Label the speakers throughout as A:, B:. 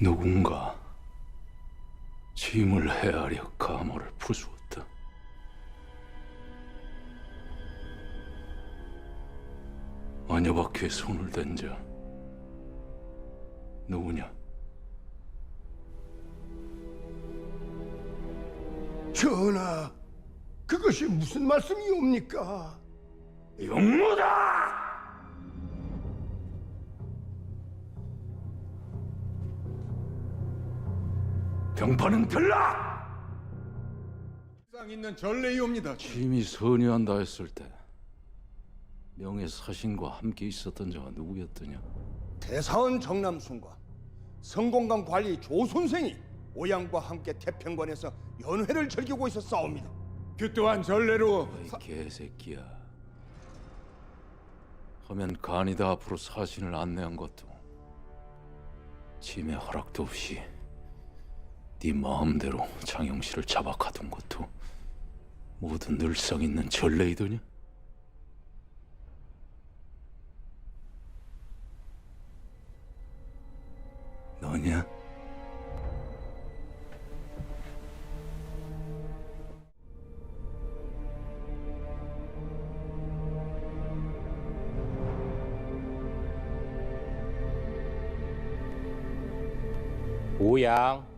A: 누군가 짐을 헤아려 감호를 부수었다. 마녀 바퀴에 손을 댄 자 누구냐?
B: 전하, 그것이 무슨 말씀이옵니까?
A: 용무다! 병파는 들라!
B: 상 있는 전례이옵니다.
A: 짐이 선의한다 했을 때 명예 사신과 함께 있었던 자가 누구였더냐?
B: 대사원 정남순과 성공강 관리 조 선생이 오양과 함께 태평관에서 연회를 즐기고 있었사옵니다. 그 또한 전례로
A: 이 개새끼야. 하면 간이다 앞으로 사신을 안내한 것도 짐의 허락도 없이 네 마음대로 장영 씨를 잡아가둔 것도 모두 늘상 있는 전례이더냐?
C: 너냐?吴阳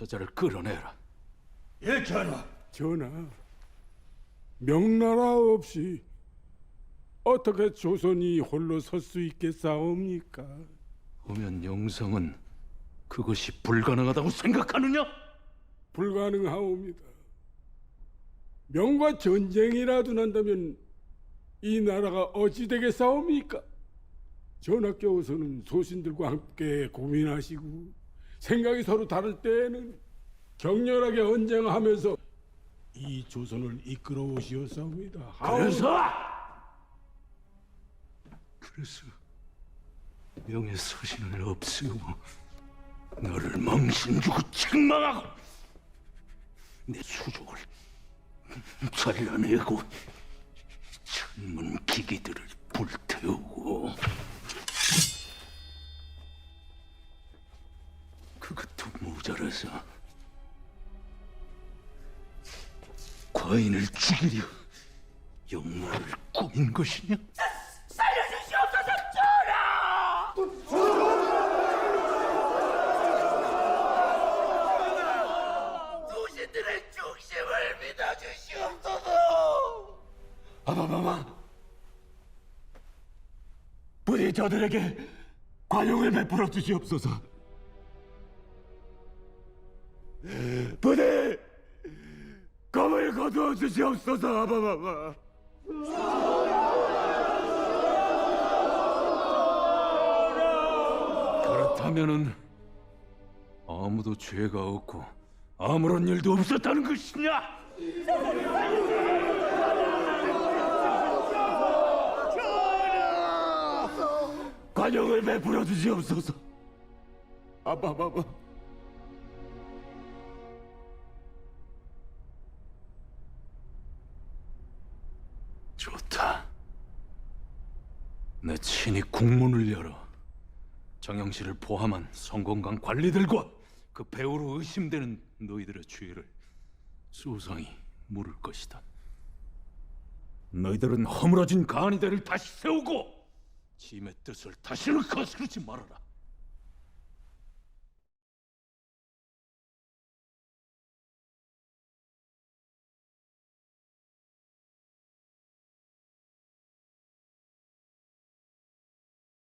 A: 저자를 끌어내라
B: 예, 전하.
D: 전하, 명나라 없이 어떻게 조선이 홀로 설 수 있겠사옵니까?
A: 오면 영성은 그것이 불가능하다고 생각하느냐?
D: 불가능하옵니다. 명과 전쟁이라도 난다면 이 나라가 어찌 되겠사옵니까? 전하께서는 소신들과 함께 고민하시고 생각이 서로 다를 때에는 격렬하게 언쟁하면서 이 조선을 이끌어 오시었사옵니다.
A: 그래서 그래서 명예 서신을 없애고 너를 망신 주고 책망하고 내 수족을 잘라내고 천문 기기들을 불태우고 모자라서 과인을 죽이려 영모를 꾸민 것이냐?
B: 조신들의 중심을 믿어주시옵소서. 아바마마, 부디 저들에게 관용을 베풀어 주시옵소서. 부디 검을 거두어 주시옵소서, 아바마마.
A: 그렇다면은 아무도 죄가 없고 아무런 일도 없었다는 것이냐?
B: 관용을 베풀어 주시옵소서. 아바마마.
A: 좋다. 내 친히 국문을 열어 정영 씨를 포함한 성공강 관리들과 그 배우로 의심되는 너희들의 죄를 수상히 물을 것이다. 너희들은 허물어진 간이대를 다시 세우고 짐의 뜻을 다시는 거스르지 말아라.